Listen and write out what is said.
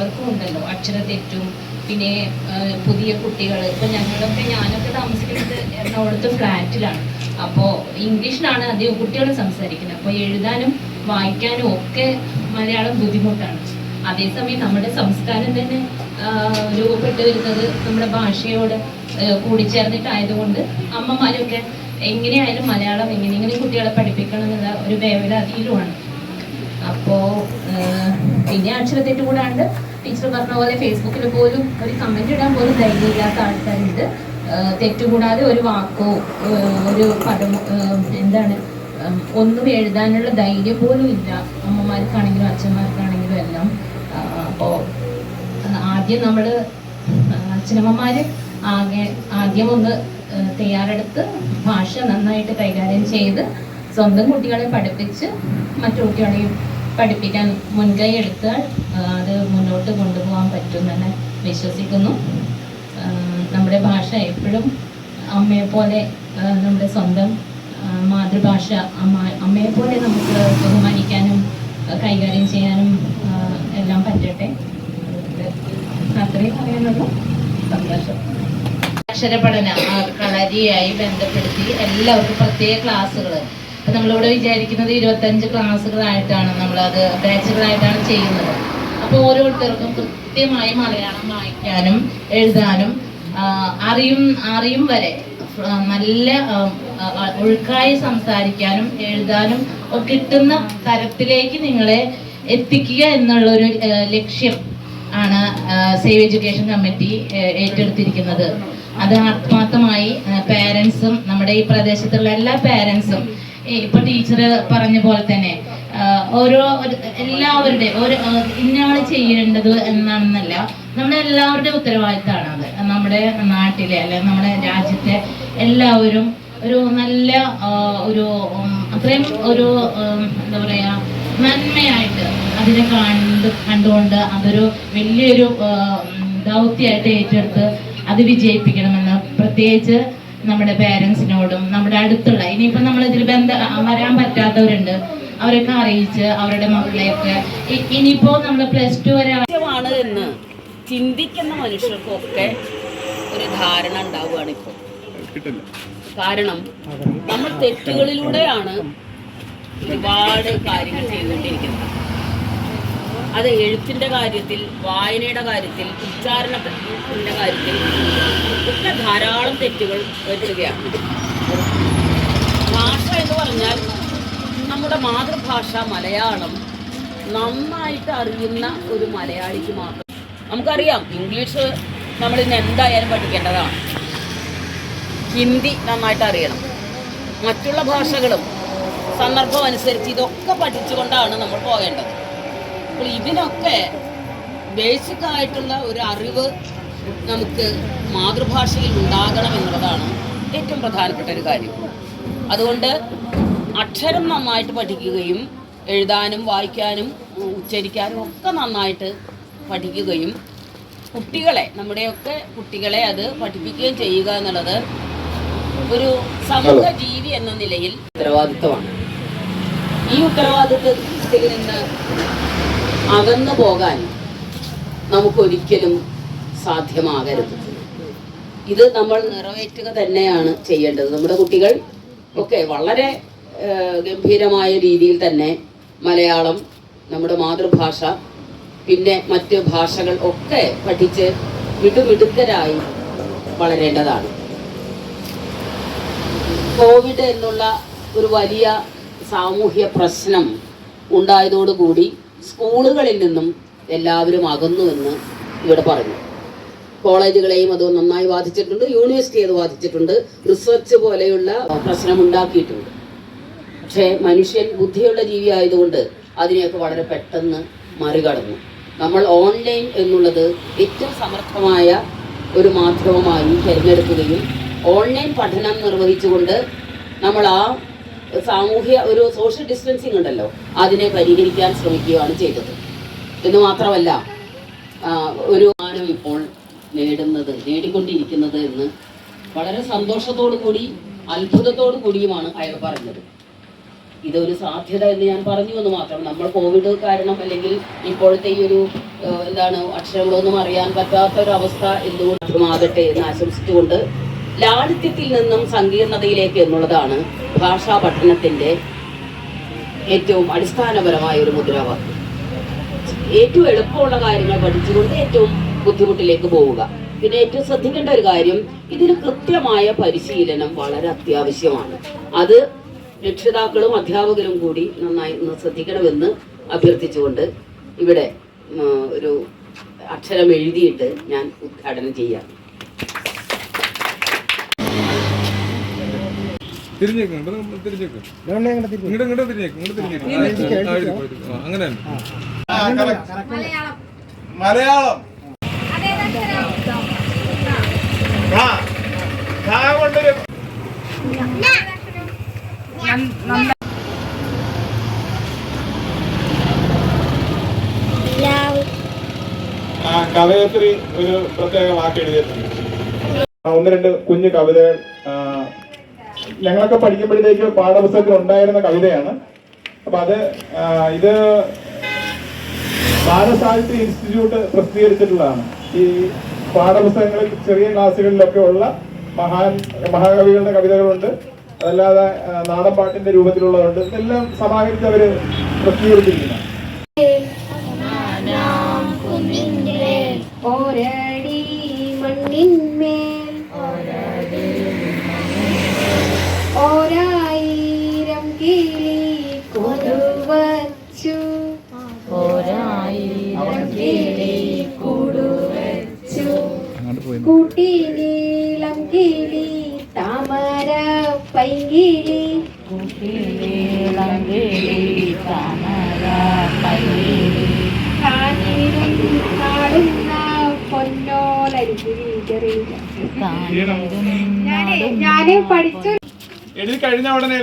എല്ലാവർക്കും ഉണ്ടല്ലോ. അക്ഷരത്തെറ്റും പിന്നെ പുതിയ കുട്ടികൾ ഇപ്പൊ ഞങ്ങളൊക്കെ ഞാനൊക്കെ താമസിക്കുന്നത് എറണാകുളത്ത് ഫ്ലാറ്റിലാണ്. അപ്പോ ഇംഗ്ലീഷിലാണ് അധികം കുട്ടികൾ സംസാരിക്കുന്നത്. അപ്പോൾ എഴുതാനും വായിക്കാനും ഒക്കെ മലയാളം ബുദ്ധിമുട്ടാണ്. അതേസമയം നമ്മുടെ സംസ്കാരം തന്നെ രൂപപ്പെട്ടു വരുന്നത് നമ്മുടെ ഭാഷയോട് കൂടിച്ചേർന്നിട്ടായതുകൊണ്ട് അമ്മമാരൊക്കെ എങ്ങനെയായാലും മലയാളം എങ്ങനെയെങ്കിലും കുട്ടികളെ പഠിപ്പിക്കണം എന്നുള്ള ഒരു വേവലാതിയിലുമാണ്. അപ്പോ പിന്നെ അക്ഷരത്തെറ്റ് കൂടാണ്ട് ടീച്ചർ പറഞ്ഞ പോലെ ഫേസ്ബുക്കിൽ പോലും ഒരു കമന്റ് ഇടാൻ പോലും ധൈര്യമില്ലാത്ത ആൾക്കാരുണ്ട്. തെറ്റുകൂടാതെ ഒരു വാക്കോ ഒരു പദമോ എന്താണ് ഒന്നും എഴുതാനുള്ള ധൈര്യം പോലും ഇല്ല. അമ്മമാർക്കാണെങ്കിലും അച്ഛന്മാർക്കാണെങ്കിലും എല്ലാം. അപ്പോൾ അപ്പോ ആദ്യം നമ്മൾ അച്ഛനമ്മമാര് ആകെ ആദ്യം ഒന്ന് തയ്യാറെടുത്ത് ഭാഷ നന്നായിട്ട് കൈകാര്യം ചെയ്ത് സ്വന്തം കുട്ടികളെ പഠിപ്പിച്ച് മറ്റു കുട്ടികളെയും പഠിപ്പിക്കാൻ മുൻകൈ എടുത്താൽ അത് മുന്നോട്ട് കൊണ്ടുപോകാൻ പറ്റുമെന്ന് വിശ്വസിക്കുന്നു. നമ്മുടെ ഭാഷ എപ്പോഴും അമ്മയെ പോലെ നമ്മുടെ സ്വന്തം മാതൃഭാഷ അമ്മ അമ്മയെ പോലെ നമുക്ക് ബഹുമാനിക്കാനും കൈകാര്യം ചെയ്യാനും എല്ലാം പറ്റട്ടെ. അത്രയും പറയാനുള്ളൂ. സന്തോഷം. അക്ഷരപഠന പഠനം കളരിയായി ബന്ധപ്പെടുത്തി എല്ലാവർക്കും പ്രത്യേക ക്ലാസ്സുകൾ നമ്മളിവിടെ വിചാരിക്കുന്നത് ഇരുപത്തഞ്ച് ക്ലാസ്സുകളായിട്ടാണ് നമ്മളത് ബാച്ചുകളായിട്ടാണ് ചെയ്യുന്നത്. അപ്പോൾ ഓരോരുത്തർക്കും കൃത്യമായി മലയാളം വായിക്കാനും എഴുതാനും അറിയും അറിയും വരെ നല്ല ഒഴുക്കായി സംസാരിക്കാനും എഴുതാനും കിട്ടുന്ന തരത്തിലേക്ക് നിങ്ങളെ എത്തിക്കുക എന്നുള്ളൊരു ലക്ഷ്യം ആണ് സേവ് എഡ്യൂക്കേഷൻ കമ്മിറ്റി ഏറ്റെടുത്തിരിക്കുന്നത്. അത് ആത്മാർത്ഥമായി പേരൻസും നമ്മുടെ ഈ പ്രദേശത്തുള്ള എല്ലാ പേരൻസും ഇപ്പൊ ടീച്ചർ പറഞ്ഞ പോലെ തന്നെ ഓരോ എല്ലാവരുടെ ഒരു ഇന്നയാൾ ചെയ്യേണ്ടത് എന്നാണെന്നല്ല നമ്മുടെ എല്ലാവരുടെ ഉത്തരവാദിത്തമാണ് അത്. നമ്മുടെ നാട്ടിലെ അല്ലെ നമ്മുടെ രാജ്യത്തെ എല്ലാവരും ഒരു നല്ല ഒരു അത്രയും ഒരു എന്താ പറയാ നന്മയായിട്ട് അതിനെ കണ്ട് കണ്ടുകൊണ്ട് അതൊരു വലിയൊരു ദൗത്യമായിട്ട് ഏറ്റെടുത്ത് അത് വിജയിപ്പിക്കണമെന്ന് പ്രത്യേകിച്ച് നമ്മുടെ പേരൻസിനോടും നമ്മുടെ അടുത്തുള്ള ഇനിയിപ്പോൾ നമ്മളിതിൽ ബന്ധ വരാൻ പറ്റാത്തവരുണ്ട് അവരൊക്കെ അറിയിച്ച് അവരുടെ മക്കളെയൊക്കെ ഇനിയിപ്പോൾ ഇനിയിപ്പോ നമ്മൾ പ്ലസ് ടു വരെ ആണ് എന്ന് ചിന്തിക്കുന്ന മനുഷ്യർക്കൊക്കെ ഒരു ധാരണ ഉണ്ടാവുകയാണ് ഇപ്പോൾ കാരണം നമ്മൾ തെറ്റുകളിലൂടെയാണ് ഒരുപാട് കാര്യങ്ങൾ അത് എഴുത്തിന്റെ കാര്യത്തിൽ വായനയുടെ കാര്യത്തിൽ ഉച്ചാരണത്തിന്റെ കാര്യത്തിൽ ഒക്കെ ധാരാളം തെറ്റുകൾ വരുത്തുകയാണ്. ഭാഷ എന്ന് പറഞ്ഞാൽ നമ്മുടെ മാതൃഭാഷ മലയാളം നന്നായിട്ട് അറിയുന്ന ഒരു മലയാളിക്ക് മാത്രം. നമുക്കറിയാം ഇംഗ്ലീഷ് നമ്മൾ ഇന്ന് എന്തായാലും പഠിക്കേണ്ടതാണ്. ഹിന്ദി നന്നായിട്ട് അറിയണം. മറ്റുള്ള ഭാഷകളും സന്ദർഭം അനുസരിച്ച് ഇതൊക്കെ പഠിച്ചുകൊണ്ടാണ് നമ്മൾ പോകേണ്ടത്. അപ്പോൾ ഇതിനൊക്കെ ബേസിക് ആയിട്ടുള്ള ഒരു അറിവ് നമുക്ക് മാതൃഭാഷയിൽ ഉണ്ടാകണം എന്നുള്ളതാണ് ഏറ്റവും പ്രധാനപ്പെട്ട ഒരു കാര്യം. അതുകൊണ്ട് അക്ഷരം നന്നായിട്ട് പഠിക്കുകയും എഴുതാനും വായിക്കാനും ഉച്ചരിക്കാനും ഒക്കെ നന്നായിട്ട് പഠിക്കുകയും കുട്ടികളെ നമ്മുടെയൊക്കെ കുട്ടികളെ അത് പഠിപ്പിക്കുകയും ചെയ്യുക എന്നുള്ളത് ഒരു സമൂഹ ജീവി എന്ന നിലയിൽ ഉത്തരവാദിത്വമാണ്. ഈ ഉത്തരവാദിത്വത്തിൽ നിന്ന് അകന്നു പോകാൻ നമുക്കൊരിക്കലും സാധ്യമാകരുത്. ഇത് നമ്മൾ നിറവേറ്റുക തന്നെയാണ് ചെയ്യേണ്ടത്. നമ്മുടെ കുട്ടികൾ ഒക്കെ വളരെ ഗംഭീരമായ രീതിയിൽ തന്നെ മലയാളം നമ്മുടെ മാതൃഭാഷ പിന്നെ മറ്റ് ഭാഷകൾ ഒക്കെ പഠിച്ച് വിടുവിടുക്കരായി വളരേണ്ടതാണ്. കോവിഡ് എന്നുള്ള ഒരു വലിയ സാമൂഹ്യ പ്രശ്നം ഉണ്ടായതോടുകൂടി സ്കൂളുകളിൽ നിന്നും എല്ലാവരും അകന്നുവെന്ന് ഇവിടെ പറഞ്ഞു കോളേജുകളെയും അത് നന്നായി ബാധിച്ചിട്ടുണ്ട് യൂണിവേഴ്സിറ്റി അത് ബാധിച്ചിട്ടുണ്ട് റിസർച്ച് പോലെയുള്ള പ്രശ്നം ഉണ്ടാക്കിയിട്ടുണ്ട് പക്ഷേ മനുഷ്യൻ ബുദ്ധിയുള്ള ജീവി ആയതുകൊണ്ട് അതിനെയൊക്കെ വളരെ പെട്ടെന്ന് മറികടന്നു. നമ്മൾ ഓൺലൈൻ എന്നുള്ളത് ഏറ്റവും സമർത്ഥമായ ഒരു മാധ്യമമായി തിരഞ്ഞെടുക്കുകയും ഓൺലൈൻ പഠനം നിർവഹിച്ചുകൊണ്ട് നമ്മൾ ആ സാമൂഹ്യ ഒരു സോഷ്യൽ ഡിസ്റ്റൻസിങ് ഉണ്ടല്ലോ. അതിനെ പരിഹരിക്കാൻ ശ്രമിക്കുകയാണ് ചെയ്തത്. എന്ന് മാത്രമല്ല ഒരു മാനം ഇപ്പോൾ നേടുന്നത് നേടിക്കൊണ്ടിരിക്കുന്നത് എന്ന് വളരെ സന്തോഷത്തോടു കൂടി അത്ഭുതത്തോടു കൂടിയുമാണ് അയാൾ പറഞ്ഞത്. ഇതൊരു സാധ്യത എന്ന് ഞാൻ പറഞ്ഞു എന്ന് മാത്രം. നമ്മൾ കോവിഡ് കാരണം അല്ലെങ്കിൽ ഇപ്പോഴത്തെ ഈ ഒരു എന്താണ് അക്ഷരങ്ങളൊന്നും അറിയാൻ പറ്റാത്ത ഒരു അവസ്ഥ എന്തുകൊണ്ടുമാകട്ടെ എന്ന് ആശംസിച്ചുകൊണ്ട് ലാളിത്യത്തിൽ നിന്നും സങ്കീർണതയിലേക്ക് എന്നുള്ളതാണ് ഭാഷാ പഠനത്തിന്റെ ഏറ്റവും അടിസ്ഥാനപരമായ ഒരു മുദ്രാവാക്യം. ഏറ്റവും എളുപ്പമുള്ള കാര്യങ്ങൾ പഠിച്ചുകൊണ്ട് ഏറ്റവും ബുദ്ധിമുട്ടിലേക്ക് പോവുക. പിന്നെ ഏറ്റവും ശ്രദ്ധിക്കേണ്ട ഒരു കാര്യം ഇതിന് കൃത്യമായ പരിശീലനം വളരെ അത്യാവശ്യമാണ്. അത് രക്ഷിതാക്കളും അധ്യാപകരും കൂടി നന്നായി ശ്രദ്ധിക്കണമെന്ന് അഭ്യർത്ഥിച്ചുകൊണ്ട് ഇവിടെ ഒരു അക്ഷരം എഴുതിയിട്ട് ഞാൻ ഉദ്ഘാടനം ചെയ്യാം. തിരിഞ്ഞേക്ക് ഇവിടെ നിന്ന് തിരിഞ്ഞേക്ക്. ഇങ്ങോട്ട് ഇങ്ങോട്ട് തിരിഞ്ഞേക്ക് തിരിഞ്ഞേക്ക്. അങ്ങനെ. മലയാളം. കവയത്രി ഒരു പ്രത്യേക വാക്ക് എഴുതിയിട്ടുണ്ട്. ഒന്ന് രണ്ട് കുഞ്ഞു കവിതകൾ ഞങ്ങളൊക്കെ പഠിക്കുമ്പോഴത്തേക്ക് പാഠപുസ്തകത്തിൽ ഉണ്ടായിരുന്ന കവിതയാണ്. അപ്പൊ അത് ഇത് ബാലസാഹിത്യ ഇൻസ്റ്റിറ്റ്യൂട്ട് പ്രസിദ്ധീകരിച്ചിട്ടുള്ളതാണ്. ഈ പാഠപുസ്തകങ്ങളിൽ ചെറിയ ക്ലാസ്സുകളിലൊക്കെ ഉള്ള മഹാൻ മഹാകവികളുടെ കവിതകളുണ്ട്. അതല്ലാതെ നാടൻ പാട്ടിന്റെ രൂപത്തിലുള്ളതുണ്ട്. ഇതെല്ലാം സമാഹരിച്ച് അവർ പ്രസിദ്ധീകരിച്ചിരിക്കുന്നതാണ്. കിളി കിളി താമര പൈങ്കിളി. കാഞ്ഞിരും നാടുന്ന പൊന്നോലരികില്ല ഞാൻ ഞാൻ പഠിച്ചു. എഴുതി കഴിഞ്ഞ ഉടനെ